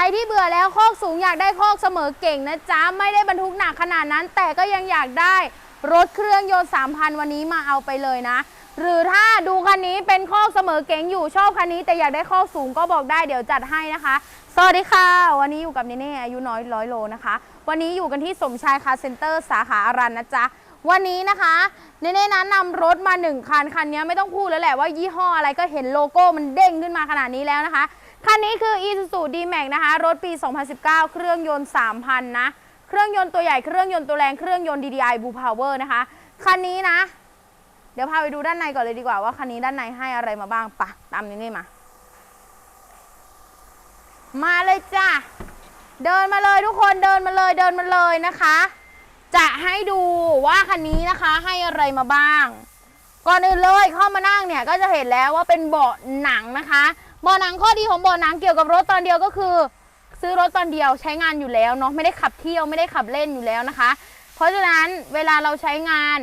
รที่เบื่อแล้วคอกสูงอยากได้คอกเสมอเก่งนะจ๊ะ ไม่ได้บรรทุกหนักขนาดนั้น แต่ก็ยังอยากได้รถเครื่องยนต์3,000 วันนี้มาเอาไปเลยนะ หรือถ้าดูคันนี้เป็นคอกเสมอเก่งอยู่ชอบคันนี้ แต่อยากได้คอกสูงก็บอกได้เดี๋ยวจัดให้นะคะ สวัสดีค่ะ วันนี้อยู่กับเนเน่อายุน้อยร้อยโลนะคะ วันนี้อยู่กันที่สมชายคาร์เซ็นเตอร์สาขาอารันนะจ๊ะวันนี้นะคะเนเน่นะนำรถมาหนึ่งคันคันนี้ไม่ต้องพูดแล้วแหละว่ายี่ห้ออะไรก็เห็นโลโก้มันเด้งขึ้นมาขนาดนี้แล้วนะคะ คันนี้คือ Isuzu D-Max นะคะ รถปี 2019 เครื่องยนต์ 3,000 นะ เครื่องยนต์ตัวใหญ่ เครื่องยนต์ตัวแรง เครื่องยนต์ DDI Blue Power นะคะ คันนี้นะ เดี๋ยวพาไปดูด้านในก่อนเลยดีกว่าว่าคันนี้ด้านในให้อะไรมาบ้างปะตามนี้นี่มา มาเลยจ้ะ เดินมาเลยทุกคน เดินมาเลย เดินมาเลยนะคะ จะให้ดูว่าคันนี้นะคะให้อะไรมาบ้าง ก่อนอื่นเลยเข้ามานั่งเนี่ยก็จะเห็นแล้วว่าเป็นเบาะหนังนะคะ เบาะหนังข้อดีของเบาะหนังเกี่ยวกับรถตอนเดียวก็คือ ซื้อรถตอนเดียวใช้งานอยู่แล้วเนาะไม่ได้ขับเที่ยวไม่ได้ขับเล่นอยู่แล้วนะคะ เพราะฉะนั้นเวลาเราใช้งาน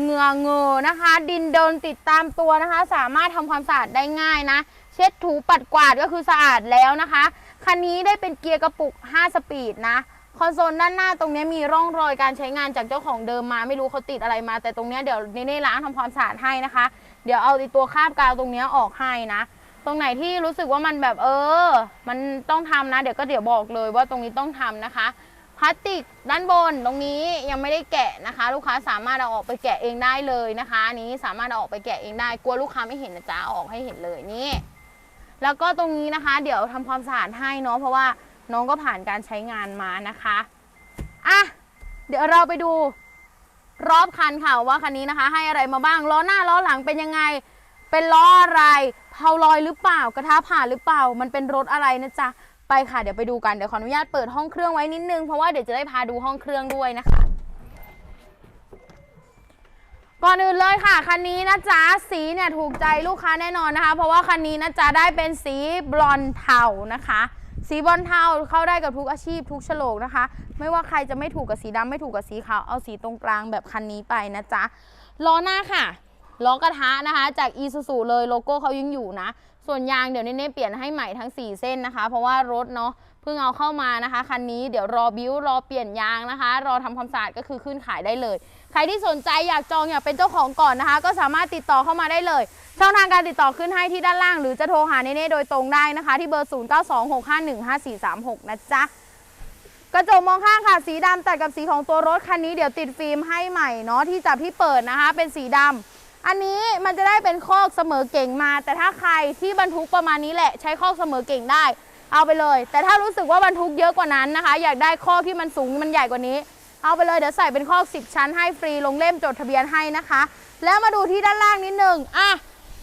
เหงื่อเงอนะคะ ดินเดินติดตามตัวนะคะ สามารถทำความสะอาดได้ง่ายนะ เช็ดถูปัดกวาดก็คือสะอาดแล้วนะคะคันนี้ได้เป็นเกียร์กระปุก 5 สปีดนะคอนโซลด้านหน้าตรงนี้มีร่องรอยการใช้งานจากเจ้าของเดิมมาไม่รู้เขาติดอะไรมา แต่ตรงนี้เดี๋ยวเน่ล้างทำความสะอาดให้นะคะ เดี๋ยวเอาตัวคราบกาวตรงนี้ออกให้นะ ตรงไหนที่รู้สึกว่ามันแบบเออ มันต้องทำนะ เดี๋ยวก็เดี๋ยวบอกเลยว่าตรงนี้ต้องทำนะคะพลาสติกด้านบนตรงนี้ยังไม่ได้แกะนะคะ ลูกค้าสามารถเอาออกไปแกะเองได้เลยนะคะอันนี้สามารถเอาออกไปแกะเองได้กลัวลูกค้าไม่เห็นนะจ๊ะอาออกให้เห็นเลยนี่ แล้วก็ตรงนี้นะคะ เดี๋ยวทำความสะอาดให้เนาะเพราะว่าน้องก็ผ่านการใช้งานมานะคะอะเดี๋ยวเราไปดูรอบคันค่ะว่าคันนี้นะคะ ให้อะไรมาบ้างล้อหน้าล้อหลังเป็นยังไง เป็นล้ออะไร เพาลอยหรือเปล่ากระทะผ่านหรือเปล่า มันเป็นรถอะไรนะจ๊ะไปค่ะเดี๋ยวไปดูกันเดี๋ยวขออนุญาตเปิดห้องเครื่องไว้นิดนึงเพราะว่าเดี๋ยวจะได้พาดูห้องเครื่องด้วยนะคะก่อนอื่นเลยค่ะคันนี้นะจ๊ะสีเนี่ยถูกใจลูกค้าแน่นอนนะคะ เพราะว่าคันนี้นะจ๊ะได้เป็นสีบลอนเทานะคะ สีบลอนเทาเข้าได้กับทุกอาชีพทุกโฉลกนะคะ ไม่ว่าใครจะไม่ถูกกับสีดำไม่ถูกกับสีขาวเอาสีตรงกลางแบบคันนี้ไปนะจ๊ะล้อหน้าค่ะ ล้อกระทะนะคะ จาก e s u s u เลยโลโก้เขายังอยู่นะ ส่วนยางเดี๋ยวเน่ๆเปลี่ยนให้ใหม่ทั้ง 4 เส้นนะคะ เพราะว่ารถเนาะเพิ่งเอาเข้ามานะคะคันนี้เดี๋ยวรอบิ้วรอเปลี่ยนยางนะคะ รอทำความสะอาดก็คือขึ้นขายได้เลย ใครที่สนใจอยากจองอยากเป็นเจ้าของก่อนนะคะ ก็สามารถติดต่อเข้ามาได้เลย ช่องทางการติดต่อขึ้นให้ที่ด้านล่าง หรือจะโทรหาเน่โดยตรงได้นะคะ ที่เบอร์ 0926515436 นะจ๊ะกระจกมองข้างค่ะสีดำตัดกับสีของตัวรถคันนี้เดี๋ยวติดฟิล์มให้ใหม่เนาะที่จับที่เปิดนะคะ เป็นสีดำ อันนี้มันจะได้เป็นคอกเสมอเก่งมา แต่ถ้าใครที่บรรทุกประมาณนี้แหละ ใช้คอกเสมอเก่งได้ เอาไปเลย แต่ถ้ารู้สึกว่าบรรทุกเยอะกว่านั้นนะคะ อยากได้คอกที่มันสูงมันใหญ่กว่านี้ เอาไปเลยเดี๋ยวใส่เป็นคอก10 ชั้นให้ฟรีลงเล่มจดทะเบียนให้นะคะ แล้วมาดูที่ด้านล่างนิดหนึ่งอะ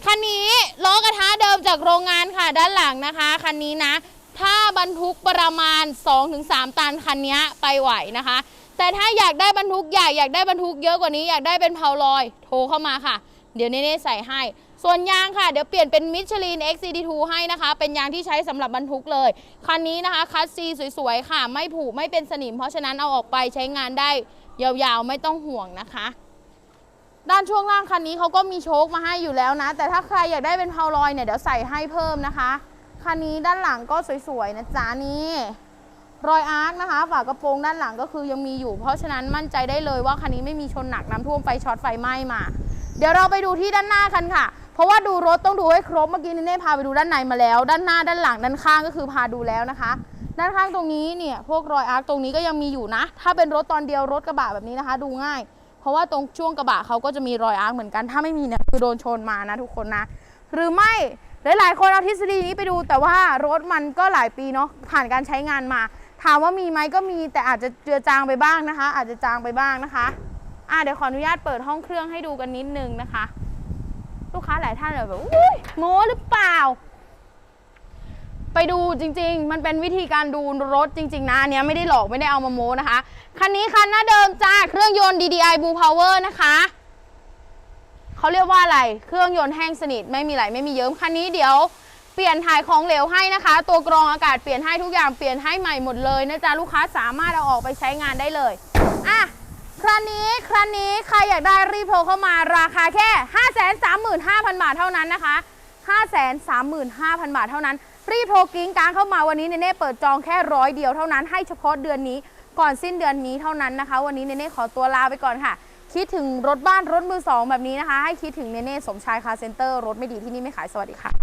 คันนี้ล้อกระทะเดิมจากโรงงานค่ะด้านหลังนะคะคันนี้นะ ถ้าบรรทุกประมาณ 2-3 ตันคันนี้ไปไหวนะคะ แต่ถ้าอยากได้บรรทุกใหญ่อยากได้บรรทุกเยอะกว่านี้อยากได้เป็นเพาลอย โทรเข้ามาค่ะ เดี๋ยวเน่ๆใส่ให้ ส่วนยางค่ะ เดี๋ยวเปลี่ยนเป็นมิชลิน XCD2 ให้นะคะ เป็นยางที่ใช้สำหรับบรรทุกเลย คันนี้นะคะคัสซีสวยๆ ค่ะ ไม่ผุไม่เป็นสนิม เพราะฉะนั้นเอาออกไปใช้งานได้ยาวๆ ไม่ต้องห่วงนะคะด้านช่วงล่างคันนี้เขาก็มีโชคมาให้อยู่แล้วนะ แต่ถ้าใครอยากได้เป็นเพาลอยเนี่ยเดี๋ยวใส่ให้เพิ่มนะคะ คันนี้ด้านหลังก็สวยๆนะจ๊ะนี่ รอยอาร์คนะคะฝากระโปรงด้านหลังก็คือยังมีอยู่ เพราะฉะนั้นมั่นใจได้เลยว่าคันนี้ไม่มีชนหนักน้ำท่วมไฟช็อตไฟไหม้มา เดี๋ยวเราไปดูที่ด้านหน้ากันค่ะ เพราะว่าดูรถต้องดูให้ครบเมื่อกี้นี่เน่พาไปดูด้านในมาแล้ว ด้านหน้าด้านหลังด้านข้างก็คือพาดูแล้วนะคะ ด้านข้างตรงนี้เนี่ยพวกรอยอาร์คตรงนี้ก็ยังมีอยู่นะ ถ้าเป็นรถตอนเดียวรถกระบะแบบนี้นะคะ ดูง่าย เพราะว่าตรงช่วงกระบะเขาก็จะมีรอยอาร์คเหมือนกัน ถ้าไม่มีเนี่ยคือโดนชนมานะทุกคนนะ หรือไม่หลายๆคนเอาทฤษฎีนี้ไปดูแต่ว่ารถมันก็หลายปีเนาะผ่านการใช้งานมา ถามว่ามีไหมก็มีแต่อาจจะเจือจางไปบ้างนะคะ อาจจะจางไปบ้างนะคะอะเดี๋ยวขออนุญาตเปิดห้องเครื่องให้ดูกันนิดนึงนะคะ ลูกค้าหลายท่านเลยแบบอุ้ยโม้หรือเปล่า ไปดูจริง ๆ มันเป็นวิธีการดูรถจริง ๆ นะอันเนี้ยไม่ได้หลอกไม่ได้เอามาโม้นะคะคันนี้คันหน้าเดิมจ้าเครื่องยนต์ DDI Blue Power นะคะเขาเรียกว่าอะไร เครื่องยนต์แห้งสนิทไม่มีไหลไม่มีเยิ้มคันนี้เดี๋ยว เปลี่ยนถ่ายของเหลวให้นะคะ ตัวกรองอากาศเปลี่ยนให้ทุกอย่างเปลี่ยนให้ใหม่หมดเลยนะจ๊ะลูกค้าสามารถเอาออกไปใช้งานได้เลยอะครั้นี้ครั้นี้ใครอยากได้รีโทรเข้ามาราคาแค่ 535,000 บาทเท่านั้นนะคะ 535,000 บาทเท่านั้น รีโทรกิ้งกลางเข้ามาวันนี้เนเน่เปิดจองแค่ร้อยเดียวเท่านั้นให้เฉพาะเดือนนี้ก่อนสิ้นเดือนนี้เท่านั้นนะคะ วันนี้เนเน่ขอตัวลาไปก่อนค่ะ คิดถึงรถบ้านรถมือสองแบบนี้นะคะ ให้คิดถึงเนเน่สมชายคาเซ็นเตอร์รถไม่ดีที่นี่ไม่ขายสวัสดีค่ะ